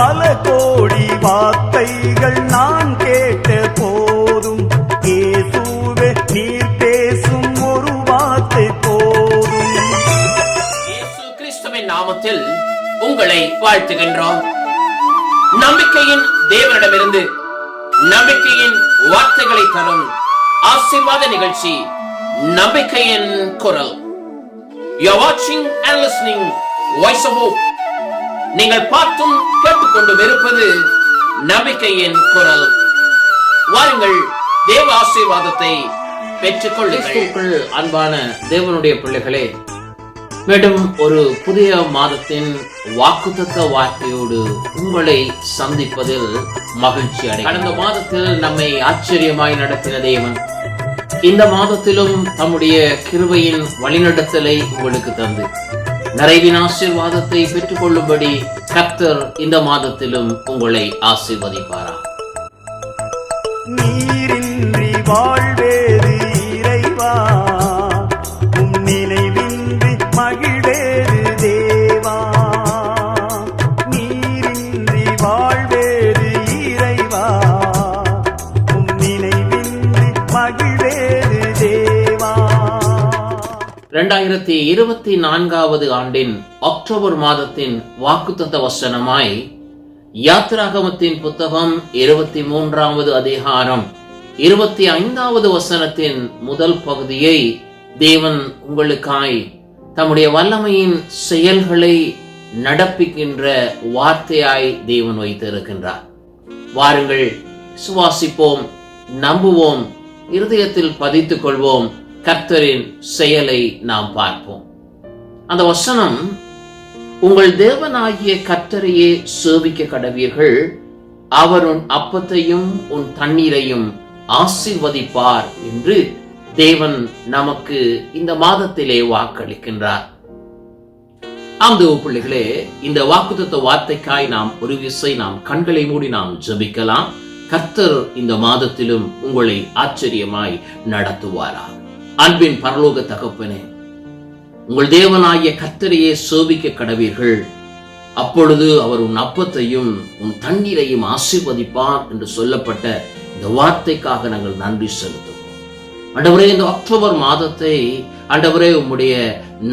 பல கோடி வார்த்தைகள் நான் கேட்ட போதும். இயேசுவே நீர் பேசும் ஒரு வார்த்தை போதும். இயேசு கிறிஸ்துவின் நாமத்தில் உங்களை வாழ்த்துகின்றோம். நம்பிக்கையின் தேவனிடமிருந்து நம்பிக்கையின் வார்த்தைகளை தரும் ஆசிர்வாத நிகழ்ச்சி நம்பிக்கையின் குரல். You're watching and listening Voice of Hope. நீங்கள் பார்த்தும் கேட்டுக்கொண்டும் இருப்பது நம்பிக்கையின் குரல். வாருங்கள் தேவ ஆசீர்வாதத்தை பெற்றுக் கொள்ளுங்கள் அன்பான தேவனுடைய பிள்ளைகளே மேலும் ஒரு புதிய மாதத்தின் வாக்குத்தத்த வார்த்தையோடு உங்களை சந்திப்பதில் மகிழ்ச்சி அடை கடந்த மாதத்தில் நம்மை ஆச்சரியமாய் நடத்தின தேவன் இந்த மாதத்திலும் தம்முடைய கிருபையின் வழிநடத்தலை உங்களுக்கு தந்து. நிறைவின் ஆசீர்வாதத்தை பெற்றுக்கொள்ளும்படி கர்த்தர் இந்த மாதத்திலும் உங்களை ஆசீர்வதிப்பாரா? நீரின்றி வாழ் இரண்டாயிரத்தி இருபத்தி நான்காவது ஆண்டின் அக்டோபர் மாதத்தின் வாக்குத்தத்த வசனமாய் யாத்ராகமத்தின் புத்தகம் இருபத்தி மூன்றாவது அதிகாரம் இருபத்தி ஐந்தாவது வசனத்தின் முதல் பகுதியை தேவன் உங்களுக்காய் தம்முடைய வல்லமையின் செயல்களை நடப்பிக்கின்ற வார்த்தையாய் தேவன் வைத்திருக்கின்றார். வாருங்கள் சுவாசிப்போம் நம்புவோம் இருதயத்தில் பதித்துக் கொள்வோம் கர்த்தரின் செயலை நாம் பார்ப்போம். அந்த வசனம் உங்கள் தேவனாகிய கர்த்தரையே சேவிக்க கடவீர்கள். அவர் உன் அப்பத்தையும் உன் தண்ணீரையும் ஆசிர்வதிப்பார் என்று தேவன் நமக்கு இந்த மாதத்திலே வாக்களிக்கின்றார். ஆம் தேவ பிள்ளைகளே இந்த வாக்குத்த வார்த்தைக்காய் நாம் ஒரு விசை நாம் கண்களை மூடி நாம் ஜபிக்கலாம். கர்த்தர் இந்த மாதத்திலும் உங்களை ஆச்சரியமாய் நடத்துவாராக அன்பின் பரலோக தகப்பனே உங்கள் தேவனாகிய கத்தரையே சோபிக்க கடவீர்கள். அப்பொழுது அவர் உன் அப்பத்தையும் உன் தண்ணீரையும் ஆசீர்வதிப்பார் என்று சொல்லப்பட்ட இந்த வார்த்தைக்காக நாங்கள் நன்றி செலுத்துவோம். ஆண்டவரே இந்த அக்டோபர் மாதத்தை ஆண்டவரே உம்முடைய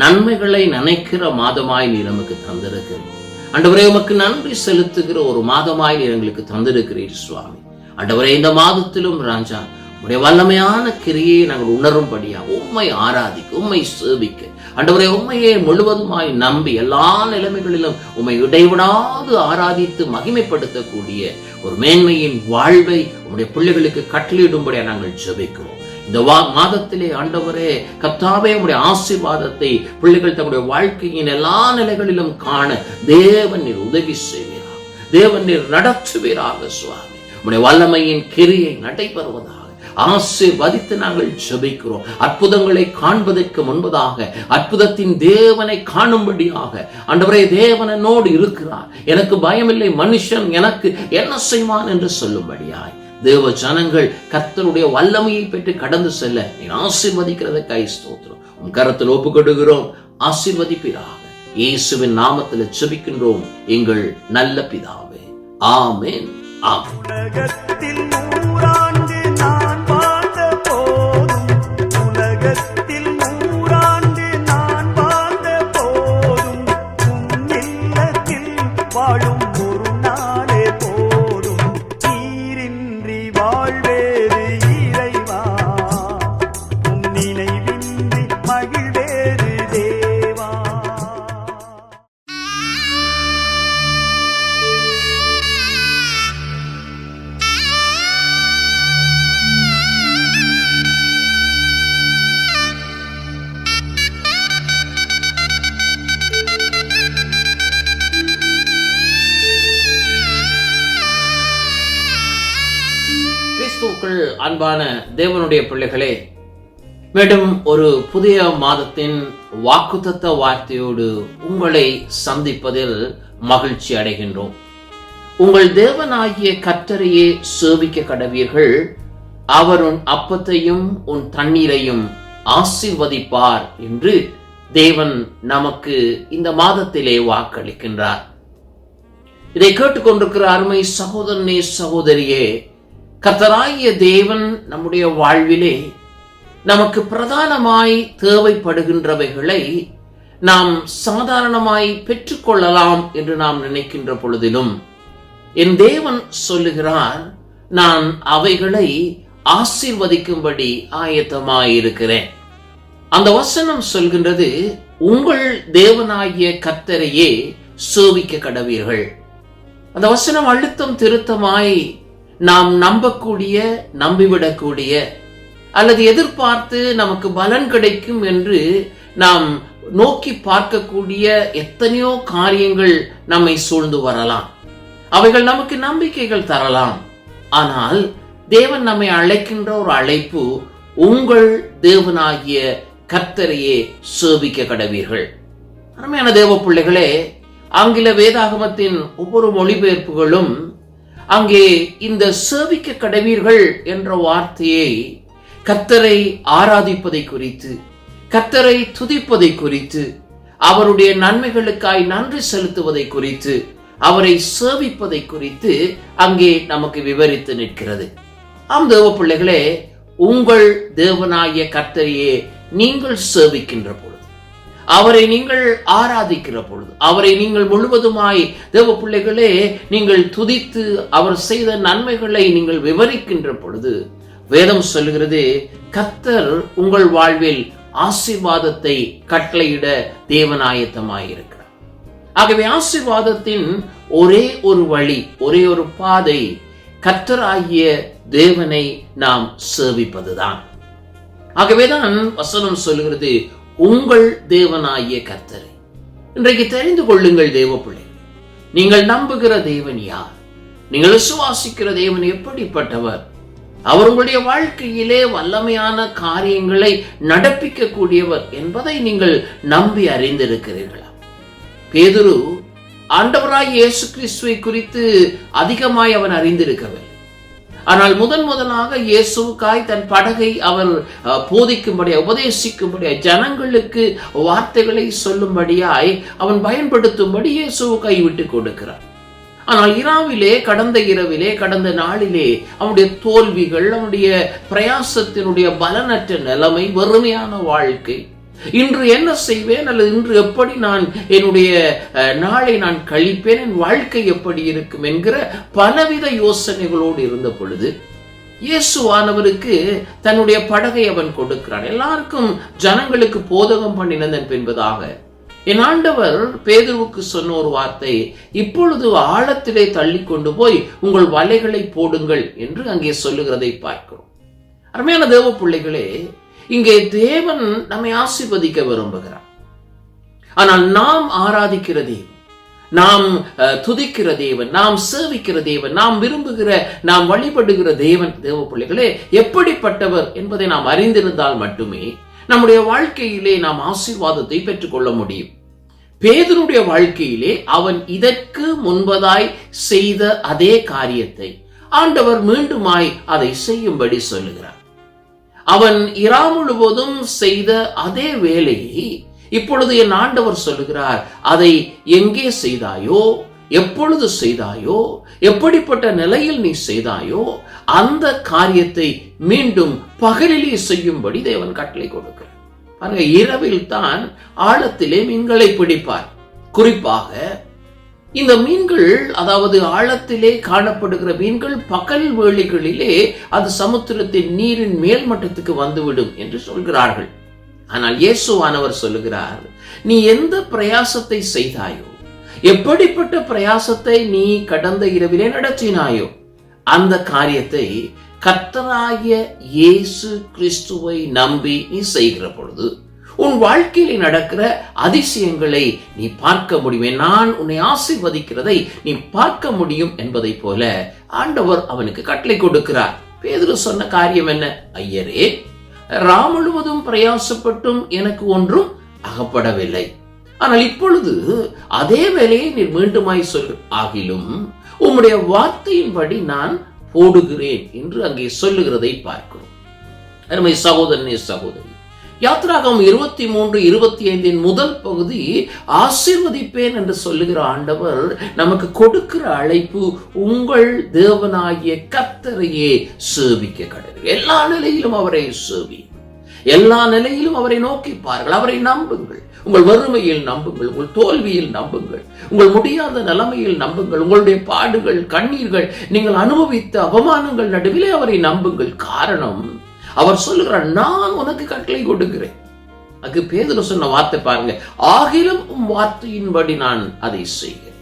நன்மைகளை நினைக்கிற மாதமாய் நீர் நமக்கு தந்திருக்கிறீர். ஆண்டவரே உமக்கு நன்றி செலுத்துகிற ஒரு மாதமாய் நீர் எங்களுக்கு தந்திருக்கிறீர் சுவாமி. ஆண்டவரே இந்த மாதத்திலும் ராஜா உடைய வல்லமையான கிரியை நாங்கள் உணரும்படியா உண்மை ஆராதிக்க உண்மை சேவிக்க. ஆண்டவரே உண்மையை முழுவதுமாய் நம்பி எல்லா நிலைமைகளிலும் உண்மை இடைவிடாது ஆராதித்து மகிமைப்படுத்தக்கூடிய ஒரு மேன்மையின் வாழ்வை உம்முடைய பிள்ளைகளுக்கு கட்டளையிடும்படியா நாங்கள் ஜெபிக்கிறோம். இந்த வா மாதத்திலே ஆண்டவரே கத்தாவே உடைய ஆசீர்வாதத்தை பிள்ளைகள் தங்களுடைய வாழ்க்கையின் எல்லா நிலைகளிலும் காண தேவன் நீர் உதவி செய்வீராக. தேவன் நீர் நடத்துவீராக சுவாமி. உடைய வல்லமையின் கிரியை நடைபெறுவதாக ஆசீர்வதித்து நாங்கள் ஜெபிக்கிறோம். அற்புதங்களை காண்பதற்கு முன்பதாக அற்புதத்தின் தேவனை காணும்படியாக ஆண்டவரே தேவனனோடு இருக்கிறார். எனக்கு பயமில்லை மனுஷன் எனக்கு என்ன செய்வான் என்று சொல்லும்படியாய். தேவ ஜனங்கள் கர்த்தருடைய வல்லமையை பெற்று கடந்து செல்ல நீ ஆசீர்வதிக்கிறதுக்காய் ஸ்தோத்திரம். உன் கரத்தில் ஒப்புக்கொடுகிறோம் ஆசீர்வதிப்பீராக. இயேசுவின் நாமத்தில் ஜெபிக்கின்றோம். எங்கள் நல்ல பிதாவே. ஆமேன். ஆமென். தேவனுடைய பிள்ளைகளே மேலும் ஒரு புதிய மாதத்தின் வாக்குத்தத்த வார்த்தையோடு உங்களை சந்திப்பதில் மகிழ்ச்சி அடைகின்றோம். உங்கள் தேவனாகிய கத்தரையே சேவிக்க கடவீர்கள். அவர் உன் அப்பத்தையும் உன் தண்ணீரையும் ஆசிர்வதிப்பார் என்று தேவன் நமக்கு இந்த மாதத்திலே வாக்களிக்கின்றார். இதை கேட்டுக்கொண்டிருக்கிற அருமை சகோதரனே சகோதரியே கத்தராகிய தேவன் நம்முடைய வாழ்விலே நமக்கு பிரதானமாய் தேவைப்படுகின்றவைகளை நாம் சாதாரணமாய் பெற்றுக்கொள்ளலாம் என்று நாம் நினைக்கின்ற பொழுதிலும் என் தேவன் சொல்லுகிறார் நான் அவைகளை ஆசீர்வதிக்கும்படி ஆயத்தமாயிருக்கிறேன். அந்த வசனம் சொல்கின்றது உங்கள் தேவனாகிய கத்தரையே சோபிக்க கடவீர்கள் அந்த வசனம் அழுத்தம் திருத்தமாய் நாம் நம்பக்கூடிய நம்பிவிடக்கூடிய அல்லது எதிர்பார்த்து நமக்கு பலன் கிடைக்கும் என்று நாம் நோக்கி பார்க்கக்கூடிய எத்தனையோ காரியங்கள் நம்மை சூழ்ந்து வரலாம். அவைகள் நமக்கு நம்பிக்கைகள் தரலாம். ஆனால் தேவன் நம்மை அழைக்கின்ற ஒரு அழைப்பு உங்கள் தேவனாகிய கர்த்தரையே சேவிக்க கடவீர்கள். அருமையான தேவ பிள்ளைகளே ஆங்கில வேதாகமத்தின் ஒவ்வொரு மொழிபெயர்ப்புகளும் அங்கே இந்த சேவிக்க கடவீர்கள் என்ற வார்த்தையை கத்தரை ஆராதிப்பதை குறித்து கத்தரை துதிப்பதை குறித்து அவருடைய நன்மைகளுக்காய் நன்றி செலுத்துவதை குறித்து அவரை சேவிப்பதை குறித்து அங்கே நமக்கு விவரித்து நிற்கிறது. ஆம் தேவ பிள்ளைகளே உங்கள் தேவனாகிய கர்த்தரையே நீங்கள் சேவிக்கின்ற பொழுது அவரை நீங்கள் ஆராதிக்கிற பொழுது அவரை நீங்கள் முழுவதுமாய் தேவ பிள்ளைகளே நீங்கள் துதித்து அவர் செய்த நன்மைகளை நீங்கள் விவரிக்கின்ற பொழுது வேதம் சொல்லுகிறது கத்தர் உங்கள் வாழ்வில் ஆசிர்வாதத்தை கட்டளையிட தேவனாயத்தமாயிருக்கிறார். ஆகவே ஆசிர்வாதத்தின் ஒரே ஒரு வழி ஒரே ஒரு பாதை கத்தராகிய தேவனை நாம் சேவிப்பதுதான். ஆகவேதான் வசனம் சொல்லுகிறது உங்கள் தேவனாகிய கர்த்தரை. இன்றைக்கு தெரிந்து கொள்ளுங்கள் தேவ பிள்ளை. நீங்கள் நம்புகிற தேவன் யார்? நீங்கள் விசுவாசிக்கிற தேவன் எப்படிப்பட்டவர்? அவர் உங்களுடைய வாழ்க்கையிலே வல்லமையான காரியங்களை நடப்பிக்க கூடியவர் என்பதை நீங்கள் நம்பி அறிந்திருக்கிறீர்களா? பேதுரு ஆண்டவராய் இயேசு கிறிஸ்துவை குறித்து அதிகமாய் அவன் அறிந்திருக்கவில்லை. ஆனால் முதன் முதலாக இயேசுக்காய் தன் படகை அவர் அஹ், போதிக்கும்படியாய் ஜனங்களுக்கு வார்த்தைகளை சொல்லும்படியாய் அவன் பயன்படுத்தும்படி இயேசுவுக்காய் விட்டு கொடுக்கிறார் ஆனால் இராவிலே கடந்த இரவிலே கடந்த நாளிலே அவனுடைய தோல்விகள் அவனுடைய பிரயாசத்தினுடைய பலனற்ற நிலைமை வறுமையான வாழ்க்கை இன்று என்ன செய்வேன் அல்லது இன்று எப்படி நான் என்னுடைய நாளை நான் கழிப்பேன்? என் வாழ்க்கை எப்படி இருக்கும் என்கிற பலவித யோசனைகளோடு இருந்த பொழுது இயேசுவானவருக்கு தன்னுடைய படகை அவன் கொடுக்கிறான். எல்லாருக்கும் ஜனங்களுக்கு போதகம் பண்ணினதன் என்பதாக என் ஆண்டவர் பேதுருவுக்கு சொன்ன ஒரு வார்த்தை இப்பொழுது ஆழத்திலே தள்ளி கொண்டு போய் உங்கள் வலைகளை போடுங்கள் என்று அங்கே சொல்லுகிறதை பார்க்கிறோம். அருமையான தேவ பிள்ளைகளே இங்கே தேவன் நம்மை ஆசிர்வதிக்க விரும்புகிறார். ஆனால் நாம் ஆராதிக்கிற தேவன் நாம் அஹ், துதிக்கிற தேவன் நாம் சேவிக்கிற தேவன் நாம் விரும்புகிற நாம் வழிபடுகிற தேவன் தேவ பிள்ளைகளே எப்படிப்பட்டவர் என்பதை நாம் அறிந்திருந்தால் மட்டுமே நம்முடைய வாழ்க்கையிலே நாம் ஆசீர்வாதத்தை பெற்றுக்கொள்ள முடியும். பேதனுடைய வாழ்க்கையிலே அவன் இதற்கு முன்பதாய் செய்த அதே காரியத்தை ஆண்டவர் மீண்டுமாய் அதை செய்யும்படி சொல்லுகிறார். அவன் இரா முழுவதும் செய்த அதே வேலையை இப்பொழுது என் ஆண்டவர் சொல்லுகிறார். அதை எங்கே செய்தாயோ எப்பொழுது செய்தாயோ எப்படிப்பட்ட நிலையில் நீ செய்தாயோ அந்த காரியத்தை மீண்டும் பகலிலே செய்யும்படி தேவன் கட்டளை கொடுக்கிறார். பாருங்க இரவில் தான் ஆழத்திலே மீன்களை பிடிப்பார். குறிப்பாக இந்த மீன்கள் அதாவது ஆழத்திலே காணப்படுகிற மீன்கள் பகல் வேளிகளிலே அது சமுத்திரத்தின் நீரின் மேல் மட்டத்துக்கு வந்துவிடும் என்று சொல்கிறார்கள். ஆனால் இயேசுவானவர் சொல்லுகிறார் நீ எந்த பிரயாசத்தை செய்தாயோ எப்படிப்பட்ட பிரயாசத்தை நீ கடந்த இரவிலே நடத்தினாயோ அந்த காரியத்தை கர்த்தராகிய இயேசு கிறிஸ்துவை நம்பி நீ செய்கிற பொழுது உன் வாழ்க்கையில் நடக்கிற அதிசயங்களை நீ பார்க்க முடியும். நான் உன்னை ஆசிர்வதிக்கிறதை நீ பார்க்க முடியும் என்பதை போல ஆண்டவர் அவனுக்கு கட்டளை கொடுக்கிறார். பேதுரு சொன்ன காரியம் என்ன? ஐயரே ரா முழுவதும் பிரயாசப்பட்டும் எனக்கு ஒன்றும் அகப்படவில்லை. ஆனால் இப்பொழுது அதே வேலையை நீர் மீண்டுமாய் சொல் ஆகிலும் உம்முடைய வார்த்தையின்படி நான் போடுகிறேன் என்று அங்கே சொல்லுகிறதை பார்க்கிறோம். அருமை சகோதரனே சகோதரி யாத்ராகம் இருபத்தி மூன்று இருபத்தி ஐந்தின் முதல் பகுதி ஆசீர்வதிப்பேன் என்று சொல்லுகிற ஆண்டவர் நமக்கு கொடுக்கிற அழைப்பு உங்கள் தேவனாகிய கத்தரையே சேவிக்க கடவுள் எல்லா நிலையிலும் அவரை சேவி. எல்லா நிலையிலும் அவரை நோக்கி பாருங்கள். அவரை நம்புங்கள். உங்கள் வறுமையில் நம்புங்கள். உங்கள் தோல்வியில் நம்புங்கள். உங்கள் முடியாத நிலைமையில் நம்புங்கள். உங்களுடைய பாடுகள் கண்ணீர்கள் நீங்கள் அனுபவித்த அவமானங்கள் நடுவிலே அவரை நம்புங்கள். காரணம் அவர் சொல்லுகிறார் நான் உனக்கு கட்டளை கொடுக்கிறேன். அங்கு பேதுரு சொன்ன வார்த்தை பாருங்க. ஆகிலும் வார்த்தையின்படி நான் அதை செய்கிறேன்.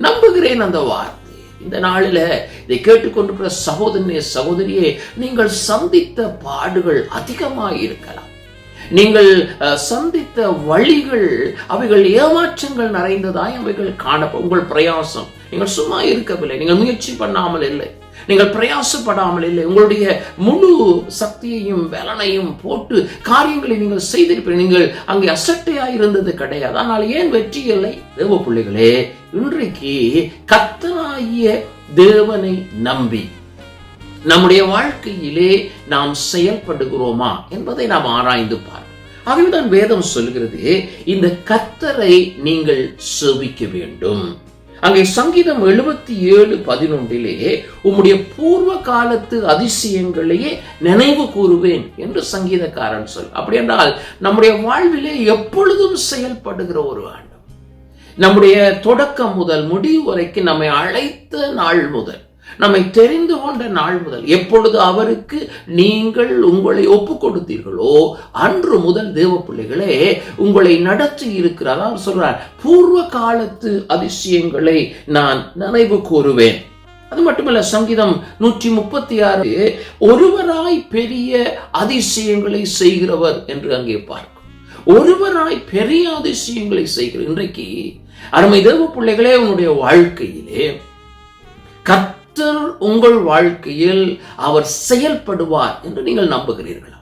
நம்புகிறேன் அந்த வார்த்தை. இந்த நாளில இதை கேட்டுக்கொண்டிருக்கிற சகோதரனே சகோதரியே நீங்கள் சந்தித்த பாடுகள் அதிகமாக இருக்கலாம். நீங்கள் அஹ், சந்தித்த வழிகள் அவைகள் ஏமாற்றங்கள் நிறைந்ததாய் அவைகள் காணப்படும் உங்கள் பிரயாசம். நீங்கள் சும்மா இருக்கவில்லை. நீங்கள் முயற்சி பண்ணாமல் இல்லை. நீங்கள் பிரயாசப்படாமல் இல்லை. உங்களுடைய முழு சக்தியையும் வேலனையும் போட்டு காரியங்களை நீங்கள் செய்திருப்பீர்கள். நீங்கள் அங்கே அசட்டையா இருந்தது கிடையாது. ஆனால் ஏன் வெற்றி இல்லை? தேவ பிள்ளைகளே இன்றைக்கு கத்தனாகிய தேவனை நம்பி நம்முடைய வாழ்க்கையிலே நாம் செயல்படுகிறோமா என்பதை நாம் ஆராய்ந்து பார்ப்போம். ஆகவேதான் வேதம் சொல்கிறது. இந்த கத்தரை நீங்கள் செவிக்க வேண்டும். அங்கே சங்கீதம் எழுபத்தி ஏழு பதினொன்றிலே உம்முடைய பூர்வ காலத்து அதிசயங்களையே நினைவு கூறுவேன் என்று சங்கீதக்காரன் சொல். அப்படி என்றால் நம்முடைய வாழ்விலே எப்பொழுதும் செயல்படுகிற ஒரு ஆண்டு. நம்முடைய தொடக்கம் முதல் முடிவு வரைக்கும் நம்மை அழைத்த நாள் முதல். நம்மை தெரிந்து கொண்ட நாள் முதல். எப்பொழுது அவருக்கு நீங்கள் உங்களை ஒப்பு கொடுத்தீர்களோ அன்று முதல் தேவ பிள்ளைகளே உங்களை நடத்தி இருக்கிறார். அவர் சொல்றார் பூர்வ காலத்து அதிசயங்களை நான் நினைவு கூறுவேன். அது மட்டுமல்ல சங்கீதம் நூற்றி முப்பத்தி ஆறு ஒருவராய் பெரிய அதிசயங்களை செய்கிறவர் என்று அங்கே பார்க்கும். ஒருவராய் பெரிய அதிசயங்களை செய்கிற இன்றைக்கு அருமை தேவ பிள்ளைகளே உன்னுடைய வாழ்க்கையிலே கத் கர்த்தர் உங்கள் வாழ்க்கையில் அவர் செயல்படுவார் என்று நீங்கள் நம்புகிறீர்களா?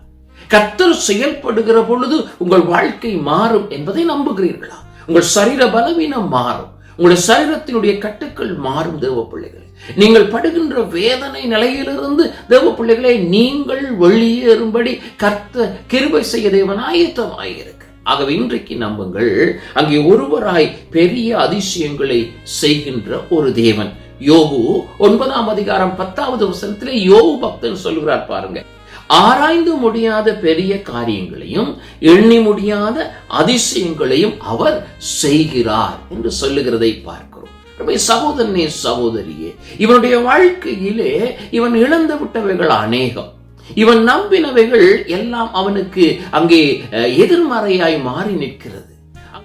கர்த்தர் செயல்படுகிற பொழுது உங்கள் வாழ்க்கை மாறும் என்பதை நம்புகிறீர்களா? உங்கள் சரீர பலவீனம் மாறும். உங்களுடைய சரீரத்தினுடைய கட்டுக்கள் மாறும் தேவ பிள்ளைகள். நீங்கள் படுகின்ற வேதனை நிலையிலிருந்து தேவ பிள்ளைகளை நீங்கள் வெளியேறும்படி கர்த்த கிருபை செய்ய தேவன் ஆயத்தமாயிருக்கு ஆகவே இன்றைக்கு நம்புங்கள் அங்கே ஒருவராய் பெரிய அதிசயங்களை செய்கின்ற ஒரு தேவன். யோபு ஒன்பதாம் அதிகாரம் பத்தாவது வசனத்திலே யோபு பக்தன் சொல்கிறார் பாருங்க. ஆராய்ந்து முடியாத பெரிய காரியங்களையும் எண்ணி முடியாத அதிசயங்களையும் அவர் செய்கிறார் என்று சொல்லுகிறதை பார்க்கிறோம். அருமை சகோதரனே சகோதரியே இவனுடைய வாழ்க்கையிலே இவன் இழந்து விட்டவைகள் அநேகம். இவன் நம்பினவைகள் எல்லாம் அவனுக்கு அங்கே எதிர்மறையாய் மாறி நிற்கிறது.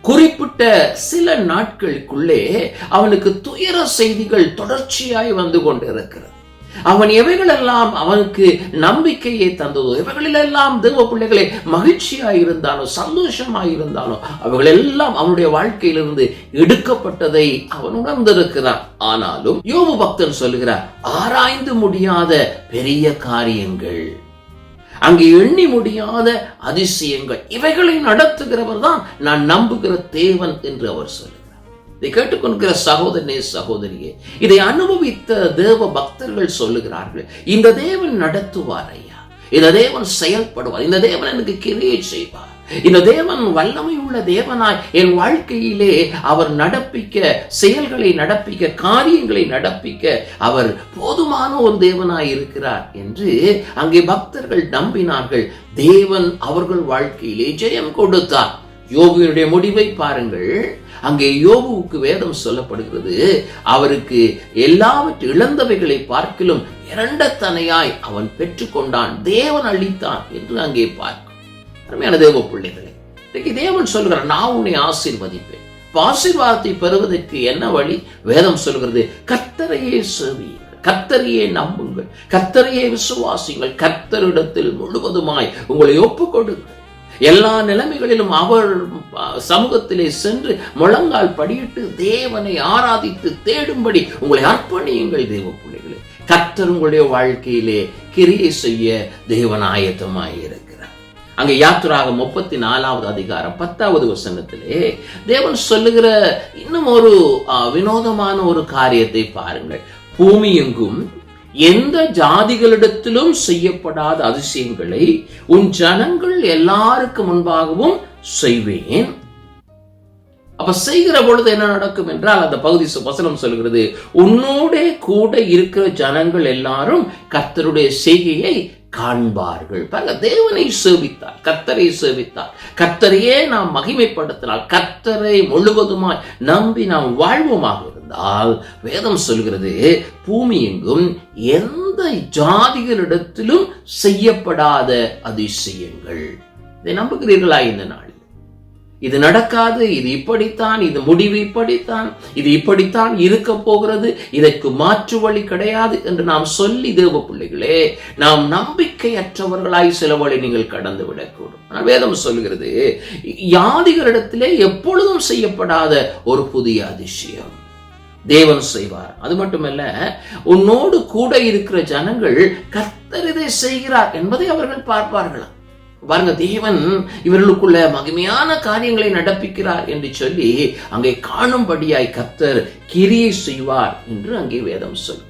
குறிப்பிட்ட சில நாட்களுக்குள்ளே அவனுக்கு துயர செய்திகள் தொடர்ச்சியாய் வந்து கொண்டிருக்கிறது. அவன் எவைகளெல்லாம் அவனுக்கு நம்பிக்கையை தந்ததோ எவைகளிலெல்லாம் தேவ பிள்ளைகளை மகிழ்ச்சியாய் இருந்தானோ சந்தோஷமாய் இருந்தானோ அவைகள் எல்லாம் அவனுடைய வாழ்க்கையிலிருந்து எடுக்கப்பட்டதை அவன் உணர்ந்திருக்கிறான். ஆனாலும் யோபு பக்தன் சொல்லுகிறார் ஆராய்ந்து முடியாத பெரிய காரியங்கள். அங்கு எண்ணி முடியாத அதிசயங்கள். இவைகளை நடத்துகிறவர் தான் நான் நம்புகிற தேவன் என்று அவர் சொல்லுகிறார். இதை கேட்டுக்கொண்டிருக்கிற சகோதரனே சகோதரியே இதை அனுபவித்த தேவ பக்தர்கள் சொல்லுகிறார்கள் இந்த தேவன் நடத்துவார் ஐயா. இந்த தேவன் செயல்படுவார். இந்த தேவன் எனக்கு கிரியை செய்வார். இந்த தேவன் வல்லமை உள்ள தேவனாய் என் வாழ்க்கையிலே அவர் நடப்பிக்க செயல்களை நடப்பிக்க காரியங்களை நடப்பிக்க அவர் போதுமான ஒரு தேவனாய் இருக்கிறார் என்று அங்கே பக்தர்கள் நம்பினார்கள். தேவன் அவர்கள் வாழ்க்கையிலே ஜெயம் கொடுத்தார். யோகுவினுடைய முடிவை பாருங்கள். அங்கே யோகுவுக்கு வேதம் சொல்லப்படுகிறது அவருக்கு எல்லாவற்றை இழந்தவைகளை பார்க்கிலும் இரண்டத்தனையாய் அவன் பெற்றுக்கொண்டான். தேவன் அளித்தான் என்று அங்கே பார்க்க அருமையான தேவ பிள்ளைகளே இன்றைக்கு தேவன் சொல்கிறார் நான் உன்னை ஆசீர்வதிப்பேன். ஆசீர்வாதத்தை பெறுவதற்கு என்ன வழி? வேதம் சொல்கிறது கத்தரையே சேவியுங்கள் கத்தரையே நம்புங்கள் கத்தரையே விசுவாசிங்கள் கர்த்தரிடத்தில் முழுவதுமாய் உங்களை ஒப்புக்கொடுங்கள். எல்லா நிலைமைகளிலும் அவர் சமூகத்திலே சென்று முழங்கால் படியிட்டு தேவனை ஆராதித்து தேடும்படி உங்களை அர்ப்பணியுங்கள் தேவ பிள்ளைகளே. கத்தர் உங்களுடைய வாழ்க்கையிலே கிரியை செய்ய தேவன் ஆயத்தமாய் அங்கே யாத்திராக முப்பத்தி நாலாவது அதிகாரம் பத்தாவது வசனத்திலே தேவன் சொல்லுகிற இன்னும் ஒரு வினோதமான ஒரு காரியத்தை பாருங்கள். பூமி எங்கும் எந்த ஜாதிகளிடத்திலும் செய்யப்படாத அதிசயங்களை உன் ஜனங்கள் எல்லாருக்கு முன்பாகவும் செய்வேன். அப்ப செய்கிற பொழுது என்ன நடக்கும் என்றால் அந்த பகுதி வசனம் சொல்கிறது உன்னோட கூட இருக்கிற ஜனங்கள் எல்லாரும் கர்த்தருடைய செய்கையை காண்பார்கள். பாருங்க தேவனை சேவித்தார் கத்தரை சேவித்தார். கத்தரையே நாம் மகிமைப்படுத்தினால் கத்தரை முழுவதுமாய் நம்பி நாம் வாழ்வோமாக இருந்தால் வேதம் சொல்கிறது பூமி எங்கும் எந்த ஜாதிகளிடத்திலும் செய்யப்படாத அதிசயங்கள். இதை நம்புகிறீர்களா இந்த நாளில்? இது நடக்காது இது இப்படித்தான் இது முடிவு இப்படித்தான் இது இப்படித்தான் இருக்க போகிறது இதற்கு மாற்று வழி கிடையாது என்று நாம் சொல்லி தேவ பிள்ளைகளே நாம் நம்பிக்கையற்றவர்களாய் சில வழி நீங்கள் கடந்து விடக்கூடும். ஆனால் வேதம் சொல்கிறது யாதிகளிடத்திலே எப்பொழுதும் செய்யப்படாத ஒரு புதிய அதிசயம். தேவன் செய்வார். அது மட்டுமல்ல உன்னோடு கூட இருக்கிற ஜனங்கள் கர்த்தர் இதை செய்கிறார் என்பதை அவர்கள் பார்ப்பார்களாம். பாருங்க தேவன் இவர்களுக்குள்ள மகிமையான காரியங்களை நடப்பிக்கிறார் என்று சொல்லி அங்கே காணும்படியாய் கத்தர் கிரியை செய்வார் என்று அங்கே வேதம் சொல்லும்.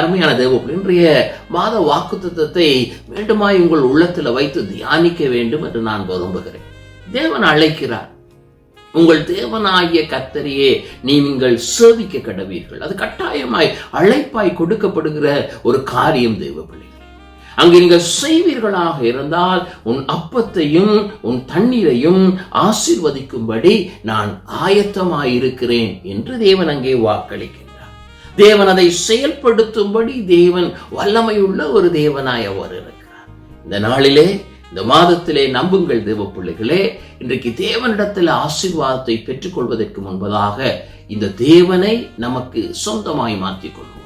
அருமையான தேவப்பிள்ளை இன்றைய மாத வாக்குத்தத்தத்தை மீண்டுமாய் உங்கள் உள்ளத்தில் வைத்து தியானிக்க வேண்டும் என்று நான் விரும்புகிறேன். தேவன் அழைக்கிறார். உங்கள் தேவனாகிய கத்தரையே நீங்கள் சேவிக்க கடவீர்கள். அது கட்டாயமாய் அழைப்பாய் கொடுக்கப்படுகிற ஒரு காரியம் தேவ பிள்ளை அங்கு நீங்கள் செய்வீர்களாக இருந்தால் உன் அப்பத்தையும் உன் தண்ணீரையும் ஆசிர்வதிக்கும்படி நான் ஆயத்தமாயிருக்கிறேன் என்று தேவன் அங்கே வாக்களிக்கின்றார். தேவன் அதை செயல்படுத்தும்படி தேவன் வல்லமையுள்ள ஒரு தேவனாய் அவர் இருக்கிறார். இந்த நாளிலே இந்த மாதத்திலே நம்புங்கள் தேவ பிள்ளைகளே இன்றைக்கு தேவனிடத்தில் ஆசீர்வாதத்தை பெற்றுக்கொள்வதற்கு முன்பதாக இந்த தேவனை நமக்கு சொந்தமாய் மாற்றிக் கொள்வோம்.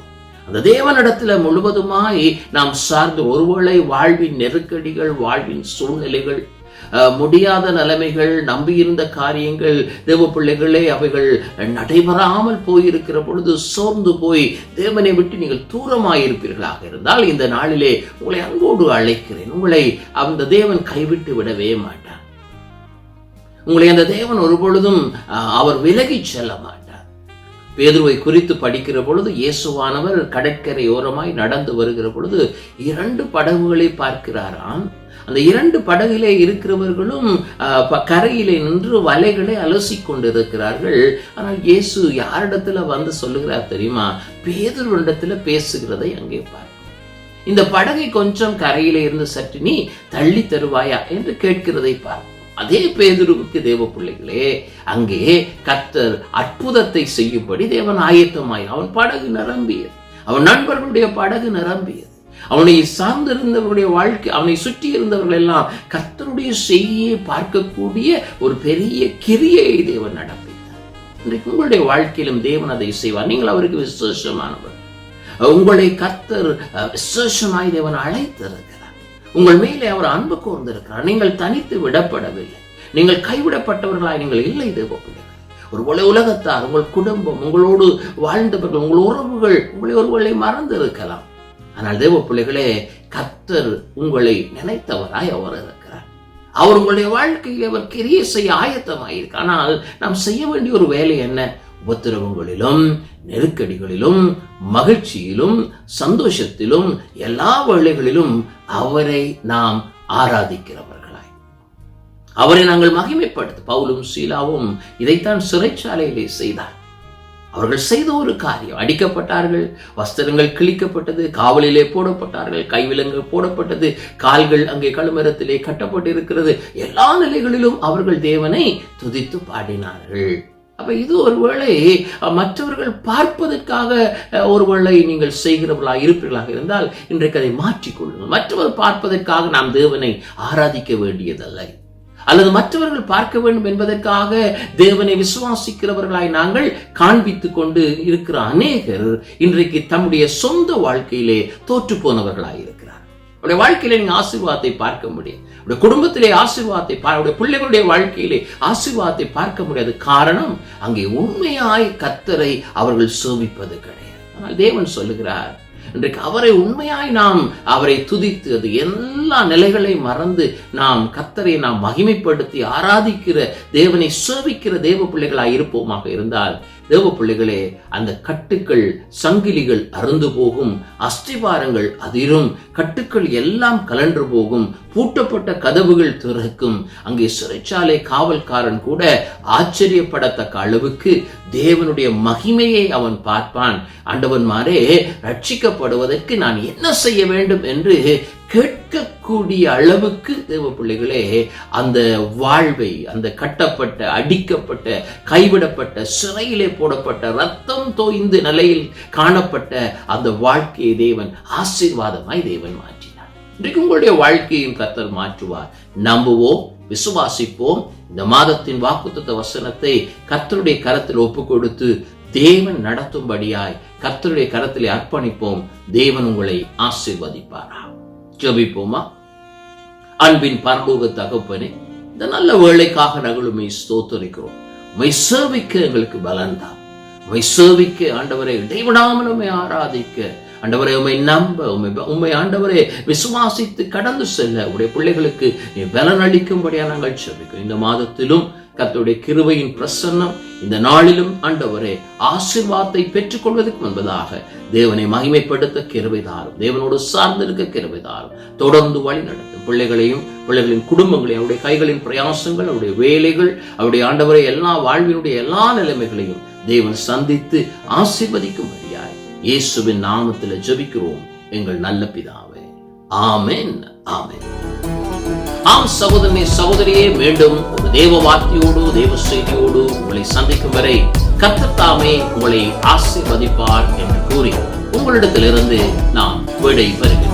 அந்த தேவனிடத்துல முழுவதுமாய் நாம் சார்ந்து ஒருவேளை வாழ்வின் நெருக்கடிகள் வாழ்வின் சூழ்நிலைகள் அஹ், முடியாத நிலைமைகள் நம்பியிருந்த காரியங்கள் தேவ பிள்ளைகளே அவைகள் நடைபெறாமல் போயிருக்கிற பொழுது சோர்ந்து போய் தேவனை விட்டு நீங்கள் தூரமாயிருப்பீர்களாக இருந்தால் இந்த நாளிலே உங்களை அன்போடு அழைக்கிறேன். உங்களை அந்த தேவன் கைவிட்டு விடவே மாட்டார். உங்களை அந்த தேவன் ஒரு பொழுதும் அஹ், அவர் விலகிச் செல்ல மாட்டார். பேதுருவை குறித்து படிக்கிற பொழுது இயேசுவானவர் கடற்கரை ஓரமாய் நடந்து வருகிற பொழுது இரண்டு படகுகளை பார்க்கிறாராம். அந்த இரண்டு படகிலே இருக்கிறவர்களும் அஹ், ப- கரையிலே நின்று வலைகளை அலசி கொண்டிருக்கிறார்கள். ஆனால் இயேசு யாரிடத்துல வந்து சொல்லுகிறார் தெரியுமா? பேதுருவிடத்துல பேசுகிறதை அங்கே பார். இந்த படகை கொஞ்சம் கரையிலே இருந்து சற்று நீ தள்ளி தருவாயா என்று கேட்கிறதை பார்க்கிறோம் அதே பேதுருவுக்கு தேவ பிள்ளைகளே அங்கே கத்தர் அற்புதத்தை செய்யும்படி தேவன் ஆயத்தமாய் அவன் படகு நிரம்பியது. அவன் நண்பர்களுடைய படகு நிரம்பியது. அவனை சார்ந்திருந்தவர்களுடைய வாழ்க்கை அவனை சுற்றி இருந்தவர்கள் எல்லாம் கத்தருடைய செய்தியை பார்க்கக்கூடிய ஒரு பெரிய கிரியை தேவன் நடப்பித்தார். இன்றைக்கு உங்களுடைய வாழ்க்கையிலும் தேவன் அதை செய்வார். நீங்கள் அவருக்கு விசேஷமானவர். உங்களை கத்தர் விசேஷமாய் தேவன் அழைத்திருக்கிறார். உங்கள் மேலே அவர் அன்பு கூர்ந்திருக்கிறார். நீங்கள் தனித்து விடப்படவில்லை. நீங்கள் கைவிடப்பட்டவர்களாய் நீங்கள் இல்லை தேவ ஒரு உலகத்தார் உங்கள் குடும்பம் உங்களோடு வாழ்ந்தவர்கள் உங்கள் உறவுகள் உங்களை ஒருவரை மறந்து இருக்கலாம் ஆனால் தேவ பிள்ளைகளே கத்தர் உங்களை நினைத்தவராய் அவர் இருக்கிறார். அவர் உங்களுடைய வாழ்க்கையில் அவர் கிரியை செய்ய ஆயத்தமாயிருக்கு ஆனால் நாம் செய்ய வேண்டிய ஒரு வேலை என்ன? உபத்திரவங்களிலும் நெருக்கடிகளிலும் மகிழ்ச்சியிலும் சந்தோஷத்திலும் எல்லா வேளைகளிலும் அவரை நாம் ஆராதிக்கிறவர்களாய். அவரை நாங்கள் மகிமைப்படுத்த பவுலும் சீலாவும் இதைத்தான் சிறைச்சாலையிலே செய்தார். அவர்கள் செய்த ஒரு காரியம் அடிக்கப்பட்டார்கள் வஸ்திரங்கள் கிழிக்கப்பட்டது காவலிலே போடப்பட்டார்கள் கைவிலங்கு போடப்பட்டது கால்கள் அங்கே கழுமரத்திலே கட்டப்பட்டிருக்கிறது. எல்லா நிலைகளிலும் அவர்கள் தேவனை துதித்து பாடினார்கள். அப்போ இது ஒருவேளை மற்றவர்கள் பார்ப்பதற்காக ஒருவேளை நீங்கள் செய்கிறவர்களாக இருப்பீர்களாக இருந்தால் இன்றைக்கு அதை மாற்றிக்கொள்ளுங்கள் மற்றவர் பார்ப்பதற்காக நாம் தேவனை ஆராதிக்க வேண்டியதல்ல. அல்லது மற்றவர்கள் பார்க்க வேண்டும் என்பதற்காக தேவனை விசுவாசிக்கிறவர்களாய் நாங்கள் காண்பித்துக் கொண்டு இருக்கிற அநேகர் இன்றைக்கு தம்முடைய சொந்த வாழ்க்கையிலே தோற்று போனவர்களாயிரு உடைய வாழ்க்கையில நீங்க ஆசீர்வாதத்தை பார்க்க முடியும். உடைய குடும்பத்திலே ஆசீர்வாதத்தை பா- பிள்ளைகளுடைய வாழ்க்கையிலே ஆசீர்வாதத்தை பார்க்க முடியாது. காரணம் அங்கே உண்மையாய் கத்தரை அவர்கள் சோபிப்பது கிடையாது. ஆனால் தேவன் சொல்லுகிறார் இன்றைக்கு அவரை உண்மையாய் நாம் அவரை துதித்து அது எல்லா நிலைகளையும் மறந்து நாம் கத்தரை நாம் மகிமைப்படுத்தி ஆராதிக்கிற தேவனை சேவிக்கிற தேவ பிள்ளைகளாய் இருப்போமாக இருந்தால் தேவ பிள்ளைகளே அந்த கட்டுக்கள் சங்கிலிகள் அருந்து போகும் அஸ்திவாரங்கள் அதிரும் கட்டுக்கள் எல்லாம் கலன்று போகும் பூட்டப்பட்ட கதவுகள் திறக்கும். அங்கே சிறைச்சாலை காவல்காரன் கூட ஆச்சரியப்படத்தக்க அளவுக்கு தேவனுடைய மகிமையை அவன் பார்ப்பான். ஆண்டவன்மாரே ரட்சிக்கப்படுவதற்கு நான் என்ன செய்ய வேண்டும் என்று கேட்கக்கூடிய அளவுக்கு தேவ பிள்ளைகளே அந்த வாழ்வை அந்த கட்டப்பட்ட அடிக்கப்பட்ட கைவிடப்பட்ட சிறையிலே போடப்பட்ட ரத்தம் தோய்ந்து நிலையில் காணப்பட்ட அந்த வாழ்க்கையை தேவன் ஆசீர்வாதமாய் தேவன் மாற்றினார் இன்றைக்கு உங்களுடைய வாழ்க்கையும் கத்தர் மாற்றுவார். நம்புவோம் விசுவாசிப்போம். இந்த மாதத்தின் வாக்குத்த வசனத்தை கர்த்தருடைய கரத்தில் ஒப்பு கொடுத்து தேவன் நடத்தும்படியாய் கர்த்தருடைய கரத்திலே அர்ப்பணிப்போம். தேவன் உங்களை ஆசிர்வதிப்பாரா ஜபிப்போமா? அன்பின் பரலோக தகப்பனே இந்த நல்ல வேலைக்காக நாங்கள் ஸ்தோத்தரிக்கிறோம். உண்மை சேவிக்க எங்களுக்கு பலன்தான் தான் சேவிக்க ஆண்டவரை இடைவிடாமல் உண்மை ஆராதிக்க. ஆண்டவரே உண்மை நம்ப உண்மை உண்மை ஆண்டவரே விசுவாசித்து கடந்து செல்ல. உடைய பிள்ளைகளுக்கு நீ பலன் அளிக்கும்படியா நாங்கள் செபிக்கிறோம். இந்த மாதத்திலும் கத்தோடைய கிருவையின் பிரசன்னம் இந்த நாளிலும் ஆண்டவரே பெற்றுக் பெற்றுக்கொள்வதற்கு முன்பதாக தேவனை மகிமைப்படுத்த கிருவை தாரும். தேவனோடு சார்ந்திருக்க கிருவை தாரும். தொடர்ந்து வழி நடத்தும். பிள்ளைகளையும் பிள்ளைகளின் குடும்பங்களையும் அவருடைய கைகளின் பிரயாசங்கள் அவருடைய வேலைகள் அவருடைய ஆண்டவரை எல்லா வாழ்வினுடைய எல்லா நிலைமைகளையும் தேவன் சந்தித்து ஆசிர்வதிக்கும் இயேசுவின் நாமத்தில் ஜபிக்கிறோம் எங்கள் நல்ல பிதாவே. ஆமேன் ஆமேன். ஆம் சகோதரனே சகோதரியே மீண்டும் ஒரு தேவ வார்த்தையோடு தேவ செய்தியோடு உங்களை சந்திக்கும் வரை கத்தத்தாமே உங்களை ஆசீர்வதிப்பார் என்று கூறி உங்களிடத்திலிருந்து நாம் விடை பெறுகிறேன்